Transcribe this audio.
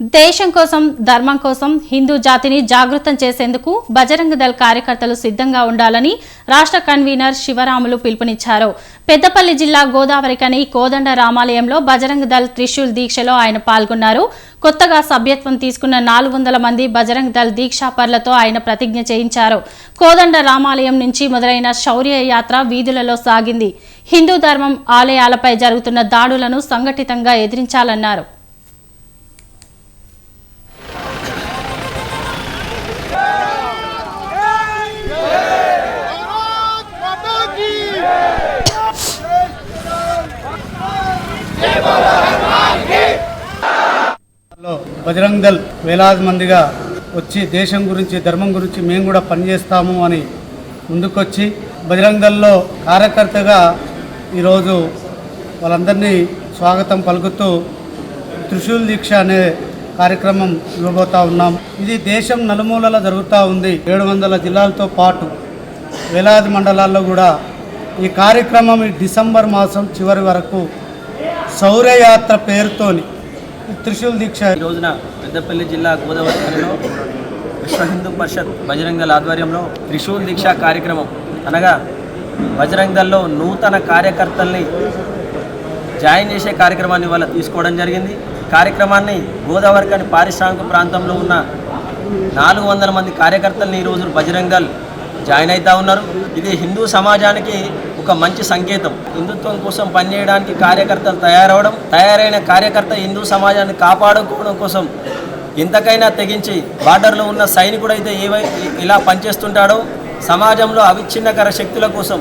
దేశం కోసం ధర్మం కోసం హిందూ జాతిని జాగృతం చేసేందుకు బజరంగ దళ్ కార్యకర్తలు సిద్ధంగా ఉండాలని రాష్ట్ర కన్వీనర్ శివరాములు పిలుపునిచ్చారు. పెద్దపల్లి జిల్లా గోదావరికని కోదండ రామాలయంలో బజరంగ దళ్ త్రిశూల్ దీక్షలో ఆయన పాల్గొన్నారు. కొత్తగా సభ్యత్వం తీసుకున్న నాలుగు వందల మంది బజరంగ్ దళ్ దీక్షాపర్లతో ఆయన ప్రతిజ్ఞ చేయించారు. కోదండ రామాలయం నుంచి మొదలైన శౌర్య యాత్ర వీధులలో సాగింది. హిందూ ధర్మం ఆలయాలపై జరుగుతున్న దాడులను సంఘటితంగా ఎదిరించాలన్నారు. బజరంగల్ వేలాది మందిగా వచ్చి దేశం గురించి ధర్మం గురించి మేము కూడా పనిచేస్తాము అని ముందుకొచ్చి బజరంగల్లో కార్యకర్తగా ఈరోజు వాళ్ళందరినీ స్వాగతం పలుకుతూ త్రిశూల్ దీక్ష అనే కార్యక్రమం ఇవ్వబోతా ఉన్నాం. ఇది దేశం నలుమూలల జరుగుతూ ఉంది. ఏడు వందల జిల్లాలతో పాటు వేలాది మండలాల్లో కూడా ఈ కార్యక్రమం ఈ డిసెంబర్ మాసం చివరి వరకు శౌర్యయాత్ర పేరుతోని త్రిశూల్ దీక్ష. ఈ రోజున పెద్దపల్లి జిల్లా గోదావరి ఖనిలో విశ్వ హిందూ పరిషత్ బజరంగల్ ఆధ్వర్యంలో త్రిశూల్ దీక్ష కార్యక్రమం. అనగా బజరంగల్లో నూతన కార్యకర్తల్ని జాయిన్ చేసే కార్యక్రమాన్ని వల్ల తీసుకోవడం జరిగింది. కార్యక్రమాన్ని గోదావరి ఖని పారిశ్రామిక ప్రాంతంలో ఉన్న నాలుగు వందల మంది కార్యకర్తల్ని ఈరోజు బజరంగల్ జాయిన్ అవుతూ ఉన్నారు. ఇది హిందూ సమాజానికి ఒక మంచి సంకేతం. హిందుత్వం కోసం పనిచేయడానికి కార్యకర్తలు తయారవడం తయారైన కార్యకర్త హిందూ సమాజాన్ని కాపాడుకోవడం కోసం ఎంతకైనా తెగించి బార్డర్లో ఉన్న సైనికుడు అయితే ఏవై ఇలా పనిచేస్తుంటాడో? సమాజంలో అవిచ్ఛిన్నకర శక్తుల కోసం